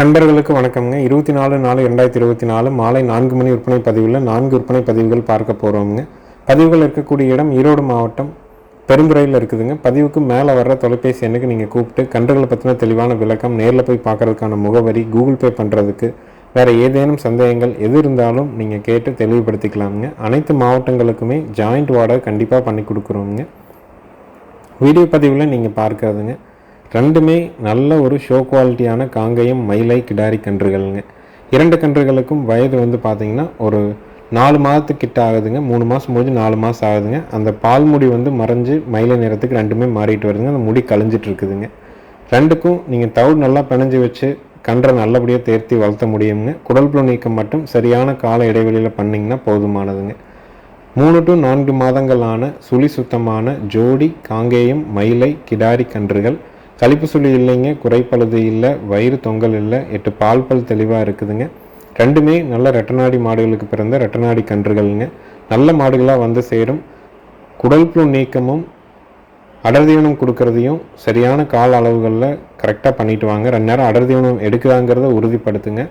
நண்பர்களுக்கு வணக்கம்ங்க. இருபத்தி நாலு நாலு ரெண்டாயிரத்தி இருபத்தி நாலு மாலை நான்கு மணி விற்பனை பதிவில் நான்கு விற்பனை பதிவுகள் பார்க்க போகிறோம்ங்க பதிவுகள் இருக்கக்கூடிய இடம் ஈரோடு மாவட்டம் பெருந்துறையில் இருக்குதுங்க. பதிவுக்கு மேலே வர்ற தொலைபேசி எண்ணுக்கு நீங்கள் கூப்பிட்டு கன்றுகளை பற்றின தெளிவான விளக்கம் நேரில் போய் பார்க்கறதுக்கான முகவரி கூகுள் பே பண்ணுறதுக்கு வேறு ஏதேனும் சந்தேகங்கள் எது இருந்தாலும் நீங்கள் கேட்டு தெளிவுபடுத்திக்கலாமுங்க. அனைத்து மாவட்டங்களுக்குமே ஜாயிண்ட் வாடகை கண்டிப்பாக பண்ணி கொடுக்குறோங்க வீடியோ பதிவில் நீங்கள் பார்க்குறதுங்க. ரெண்டுமே நல்ல ஒரு ஷோ குவாலிட்டியான காங்கேயம் மயிலை கிடாரி கன்றுகள்ங்க. இரண்டு கன்றுகளுக்கும் வயது வந்து பார்த்திங்கன்னா ஒரு நாலு மாதத்துக்கிட்ட ஆகுதுங்க. மூணு மாதம் முடிஞ்சு நாலு மாதம் ஆகுதுங்க. அந்த பால் முடி வந்து மறைஞ்சு மயிலை நிறத்துக்கு ரெண்டுமே மாறிட்டு வருதுங்க. அந்த முடி கழிஞ்சிட்டு இருக்குதுங்க. ரெண்டுக்கும் நீங்கள் தவிடு நல்லா பிணைஞ்சு வச்சு கன்றை நல்லபடியாக தேர்த்தி வளர்த்த முடியுங்க குடல் புழு நீக்கம் மட்டும் சரியான கால இடைவெளியில் பண்ணிங்கன்னா போதுமானதுங்க. மூணு டு நான்கு மாதங்களான சுழி சுத்தமான ஜோடி காங்கேயம் மயிலை கிடாரி கன்றுகள் கழிப்பு சுழி இல்லைங்க குறைப்பழுது இல்லை வயிறு தொங்கல் இல்லை எட்டு பால் பல் தெளிவாக இருக்குதுங்க. ரெண்டுமே நல்ல ரெட்டநாடி மாடுகளுக்கு பிறந்த ரெட்டநாடி கன்றுகள்ங்க. நல்ல மாடுகளாக வந்து சேரும். குடல் புழு நீக்கமும் அடர்தீவனம் கொடுக்கறதையும் சரியான கால அளவுகளில் கரெக்டாக பண்ணிட்டு வாங்க. ரெண்டு நேரம் அடர்தீவனம் எடுக்கிறாங்கிறத உறுதிப்படுத்துங்க.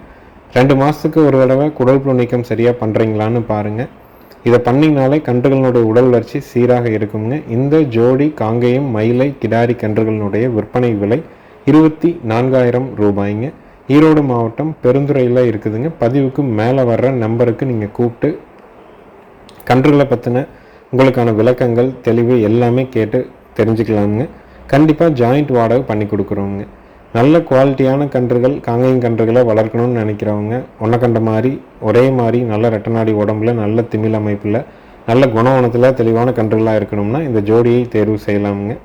ரெண்டு மாதத்துக்கு ஒரு தடவை குடல் புழு நீக்கம் சரியாக பண்ணுறீங்களான்னு பாருங்கள் இதை பண்ணிங்கனாலே கன்றுகளினுடைய உடல் வளர்ச்சி சீராக இருக்குங்க. இந்த ஜோடி காங்கேயம் மயிலை கிடாரி கன்றுகளினுடைய விற்பனை விலை இருபத்தி நான்காயிரம் ரூபாய்ங்க. ஈரோடு மாவட்டம் பெருந்துறையில் இருக்குதுங்க. பதிவுக்கு மேலே வர்ற நம்பருக்கு நீங்கள் கூப்பிட்டு கன்றுகளை பற்றின உங்களுக்கான விளக்கங்கள் தெளிவு எல்லாமே கேட்டு தெரிஞ்சுக்கலாமுங்க. கண்டிப்பாக ஜாயிண்ட் வாடகை பண்ணி கொடுக்குறோங்க நல்ல குவாலிட்டியான கன்றுகள் காங்கேயம் கன்றுகளை வளர்க்கணும்னு நினைக்கிறவங்க ஒன்றை கண்ட மாதிரி ஒரே மாதிரி நல்ல ரெட்டநாடி உடம்புல நல்ல திமிழ் அமைப்பில் நல்ல குணவனத்தில் தெளிவான கன்றுகளாக இருக்கணும்னா இந்த ஜோடியை தேர்வு செய்யலாமுங்க.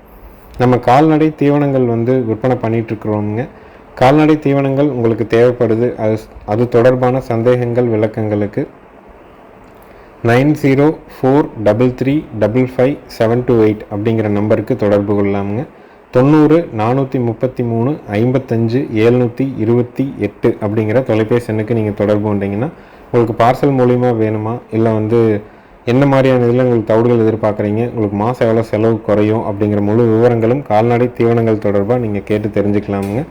நம்ம கால்நடை தீவனங்கள் வந்து விற்பனை பண்ணிகிட்ருக்குறோமுங்க கால்நடை தீவனங்கள் உங்களுக்கு தேவைப்படுது. அது அது தொடர்பான சந்தேகங்கள் விளக்கங்களுக்கு nine zero four double three double five seven two eight அப்படிங்கிற நம்பருக்கு தொடர்பு கொள்ளலாமுங்க. தொண்ணூறு நானூற்றி முப்பத்தி மூணு ஐம்பத்தஞ்சு ஏழ்நூற்றி இருபத்தி எட்டு அப்படிங்கிற தொலைபேசி எண்ணுக்கு நீங்கள் தொடர்பு கொண்டீங்கன்னா உங்களுக்கு பார்சல் மூலிமா வேணுமா? இல்லை வந்து என்ன மாதிரியான இதில் உங்களுக்கு தவிடுகள் எதிர்பார்க்குறீங்க? உங்களுக்கு மாதம் எவ்வளோ செலவு குறையும் அப்படிங்கிற முழு விவரங்களும் கால்நடை தீவனங்கள் தொடர்பாக நீங்கள் கேட்டு தெரிஞ்சுக்கலாமுங்க.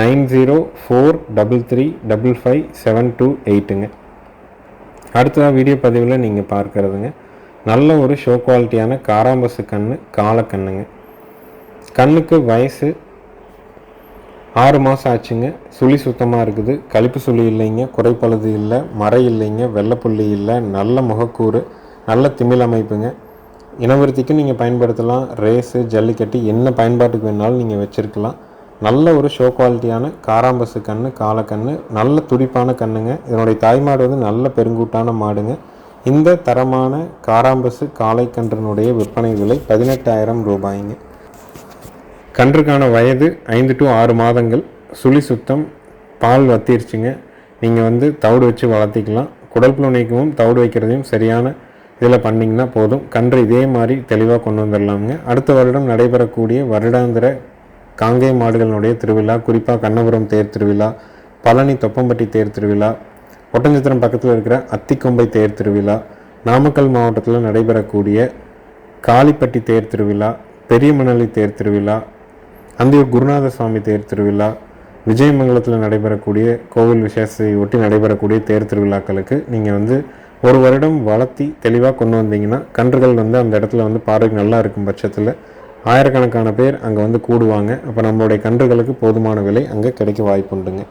Nine zero four double three double five seven two எயிட்டுங்க. அடுத்ததாக வீடியோ பதிவில் நீங்கள் பார்க்குறதுங்க. நல்ல ஒரு ஷோ குவாலிட்டியான காராம்பசு கண்ணு காலக்கண்ணுங்க. கண்ணுக்கு வயசு ஆறு மாதம் ஆச்சுங்க. சுழி சுத்தமாக இருக்குது. கழிப்பு சுழி இல்லைங்க. குறைப்பழுது இல்லை. மறை இல்லைங்க. வெள்ளைப்புள்ளி இல்லை. நல்ல முகக்கூறு நல்ல திமிழ் அமைப்புங்க. இனவிருத்திக்கு நீங்கள் பயன்படுத்தலாம். ரேஸு ஜல்லிக்கட்டு என்ன பயன்பாட்டுக்கு வேணாலும் நீங்கள் வச்சுருக்கலாம். நல்ல ஒரு ஷோ குவாலிட்டியான காராம்பசு கன்று காலக்கண்ணு நல்ல துடிப்பான கண்ணுங்க. இதனுடைய தாய்மாடு வந்து நல்ல பெருங்கூட்டான மாடுங்க. இந்த தரமான காராம்பசு காளைக்கன்றினுடைய விற்பனை விலை பதினெட்டாயிரம் ரூபாய்ங்க. கன்றுக்கான வயது ஐந்து டு ஆறு மாதங்கள். சுழி சுத்தம் பால் வத்திருச்சுங்க. நீங்கள் வந்து தவிடு வச்சு வளர்த்திக்கலாம். குடல் புழு நீக்கமும் தவிடு வைக்கிறதையும் சரியான இதில் பண்ணிங்கன்னா போதும். கன்று இதே மாதிரி தெளிவாக கொண்டு வந்துடலாமுங்க அடுத்த வருடம் நடைபெறக்கூடிய வருடாந்திர காங்கேய மாடுகளினுடைய திருவிழா குறிப்பாக கண்ணபுரம் தேர் திருவிழா பழனி தொப்பம்பட்டி தேர் திருவிழா ஒட்டஞ்சத்திரம் பக்கத்தில் இருக்கிற அத்திக்கொம்பை தேர் திருவிழா நாமக்கல் மாவட்டத்தில் நடைபெறக்கூடிய காளிப்பட்டி தேர் திருவிழா பெரியமணலி தேர் திருவிழா அந்தியூர் குருநாத சுவாமி தேர் திருவிழா விஜயமங்கலத்தில் நடைபெறக்கூடிய கோவில் விசேஷத்தை ஒட்டி நடைபெறக்கூடிய தேர் திருவிழாக்களுக்கு நீங்கள் வந்து ஒரு வருடம் வளர்த்தி தெளிவாக கொண்டு வந்தீங்கன்னா கன்றுகள் வந்து அந்த இடத்துல வந்து பார்வைக்கு நல்லா இருக்கும் பட்சத்தில் ஆயிரக்கணக்கான பேர் அங்கே வந்து கூடுவாங்க. அப்போ நம்மளுடைய கன்றுகளுக்கு போதுமான விலை அங்கே கிடைக்க வாய்ப்புண்டுங்க.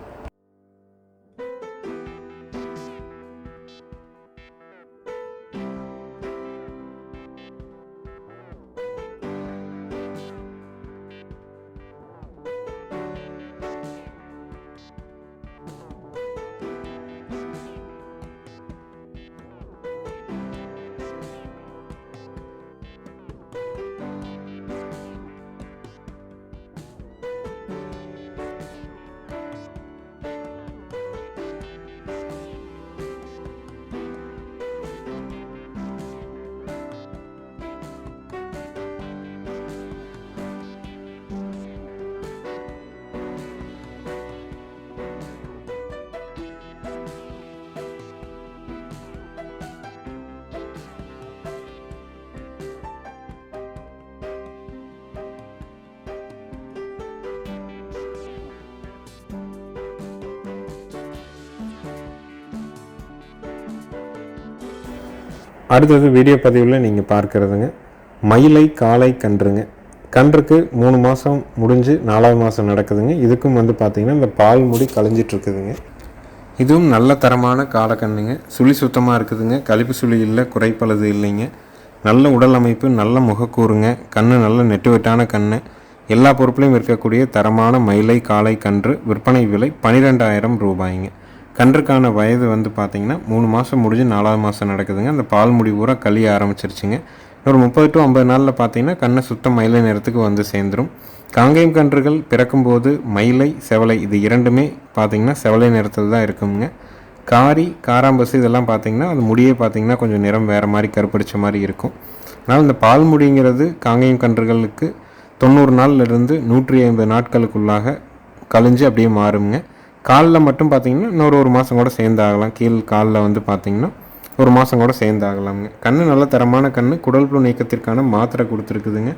அடுத்தது வீடியோ பதிவில் நீங்கள் பார்க்குறதுங்க. மயிலை காலை கன்றுங்க. கன்றுக்கு மூணு மாதம் முடிஞ்சு நாலாவது மாதம் நடக்குதுங்க. இதுக்கும் வந்து பார்த்திங்கன்னா இந்த பால் முடி கழிஞ்சிட்ருக்குதுங்க. இதுவும் நல்ல தரமான காலக்கண்ணுங்க சுழி சுத்தமாக இருக்குதுங்க. கழிப்பு சுழி இல்லை குறைப்பளது இல்லைங்க. நல்ல உடல் அமைப்பு நல்ல முகக்கூறுங்க. கண் நல்ல நெட்டுவெட்டான கண் எல்லா பொருட்களையும் இருக்கக்கூடிய தரமான மயிலை காளை கன்று விற்பனை விலை பன்னிரெண்டாயிரம் ரூபாய்ங்க. கன்றுக்கான வயது வந்து பார்த்திங்கன்னா மூணு மாதம் முடிஞ்சு நாலாவது மாதம் நடக்குதுங்க. அந்த பால் முடி பூரா கழிய ஆரம்பிச்சிருச்சுங்க. ஒரு முப்பது டு ஐம்பது நாளில் பார்த்தீங்கன்னா கண்ணை சுத்தம் மயிலை நேரத்துக்கு வந்து சேர்ந்துடும் காங்கேயம் கன்றுகள் பிறக்கும்போது மயிலை செவலை இது இரண்டுமே பார்த்தீங்கன்னா செவலை நிறத்தில் தான் இருக்குங்க. காரி காராம்பசு இதெல்லாம் பார்த்தீங்கன்னா அது முடியே பார்த்தீங்கன்னா கொஞ்சம் நிறம் வேறு மாதிரி கருப்படிச்ச மாதிரி இருக்கும். ஆனால் இந்த பால் முடிங்கிறது காங்கேயம் கன்றுகளுக்கு தொண்ணூறு நாள்லேருந்து நூற்றி ஐம்பது நாட்களுக்குள்ளாக கழிஞ்சு அப்படியே மாறுங்க காலில் மட்டும் பார்த்தீங்கன்னா இன்னொரு ஒரு மாதம் கூட சேர்ந்தாகலாம். கீழ் காலில் வந்து பார்த்தீங்கன்னா ஒரு மாதம் கூட சேர்ந்தாகலாமுங்க. கண் நல்ல தரமான கண் குடல் புழு நீக்கத்திற்கான மாத்திரை கொடுத்துருக்குதுங்க.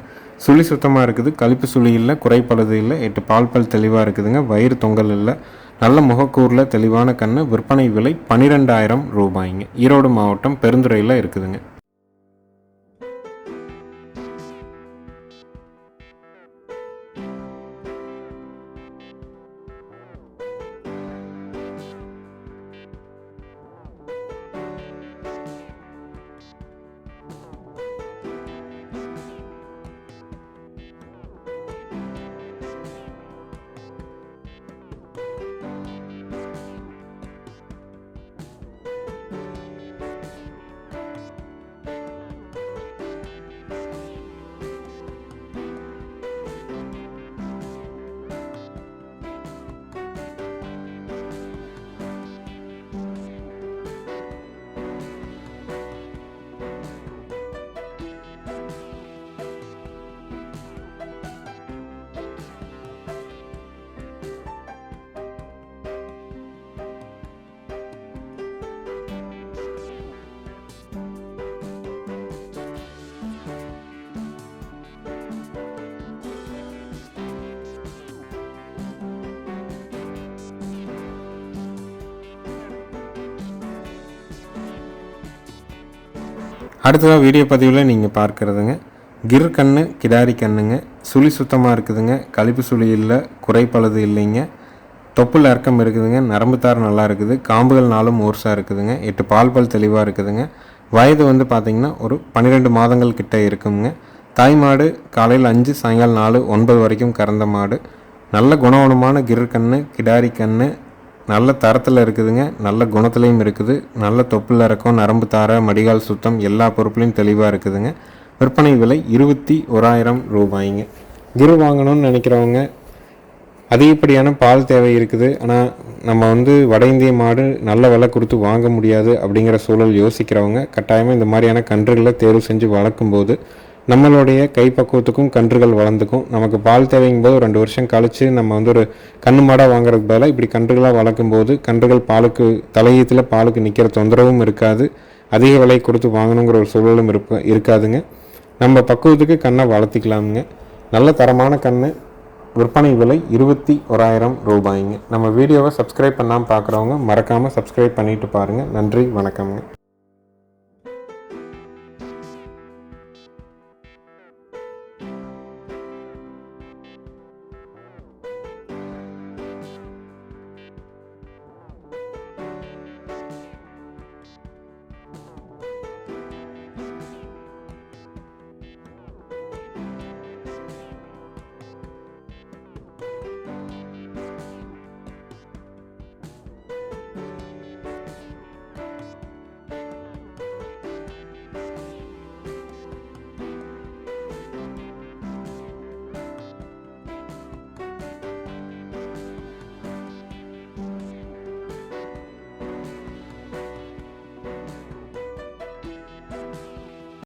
சுழி சுத்தமாக இருக்குது. கழிப்பு சுழி இல்லை குறைப்பழுது இல்லை எட்டு பால் பல் தெளிவாக இருக்குதுங்க. வயிறு தொங்கல் இல்லை. நல்ல முகக்கூரில் தெளிவான கண் விற்பனை விலை பன்னிரெண்டாயிரம் ரூபாய்ங்க. ஈரோடு மாவட்டம் பெருந்துறையில் இருக்குதுங்க. அடுத்ததாக வீடியோ பதிவில் நீங்கள் பார்க்குறதுங்க. கிர் கண்ணு கிடாரி கண்ணுங்க. சுழி சுத்தமாக இருக்குதுங்க. கழிப்பு சுழி இல்லை குறைப்பழுது இல்லைங்க. தொப்புள் இறக்கம் இருக்குதுங்க. நரம்பு தார் நல்லா இருக்குது. காம்புகள் நாளும் ஓர்ஸாக இருக்குதுங்க. எட்டு பால் பல் தெளிவாக இருக்குதுங்க. வயது வந்து பார்த்திங்கன்னா ஒரு பன்னிரெண்டு மாதங்கள் கிட்ட இருக்குங்க. தாய் மாடு காலையில் அஞ்சு சாயங்காலம் நாலு ஒன்பது வரைக்கும் கறந்த மாடு. நல்ல குணவனமான கிரு கண்ணு கிடாரி கண்ணு நல்ல தரத்தில் இருக்குதுங்க நல்ல குணத்துலேயும் இருக்குது நல்ல தொப்புள் இறக்கம் நரம்பு தார மடிகால் சுத்தம் எல்லா பொருட்களையும் தெளிவாக இருக்குதுங்க. விற்பனை விலை இருபத்தி ஓராயிரம் ரூபாய்ங்க. கிரு வாங்கணும்னு நினைக்கிறவங்க அதிகப்படியான பால் தேவை இருக்குது. ஆனால் நம்ம வந்து வட இந்திய மாடு நல்ல விலை கொடுத்து வாங்க முடியாது அப்படிங்கிற சூழல் யோசிக்கிறவங்க கட்டாயமாக இந்த மாதிரியான கன்றுகளை தேர்வு செஞ்சு வளர்க்கும்போது நம்மளுடைய கைப்பக்குவத்துக்கும் கன்றுகள் வளர்ந்துக்கும். நமக்கு பால் தேவைங்கும் போது ரெண்டு வருஷம் கழித்து நம்ம வந்து ஒரு கண்ணு மாடாக வாங்குறதுக்கு பதிலாக இப்படி கன்றுகளாக வளர்க்கும் போது கன்றுகள் பாலுக்கு தலையீத்தில் பாலுக்கு நிற்கிற தொந்தரவும் இருக்காது. அதிக விலை கொடுத்து வாங்கணுங்கிற ஒரு சூழலும் இருப்ப இருக்காதுங்க. நம்ம பக்குவத்துக்கு கண்ணை வளர்த்திக்கலாமுங்க. நல்ல தரமான கண்ணு விற்பனை விலை இருபத்தி ஓராயிரம் ரூபாய்ங்க. நம்ம வீடியோவை சப்ஸ்கிரைப் பண்ணாமல் பார்க்குறவங்க மறக்காமல் சப்ஸ்கிரைப் பண்ணிட்டு பாருங்கள் நன்றி வணக்கம்ங்க.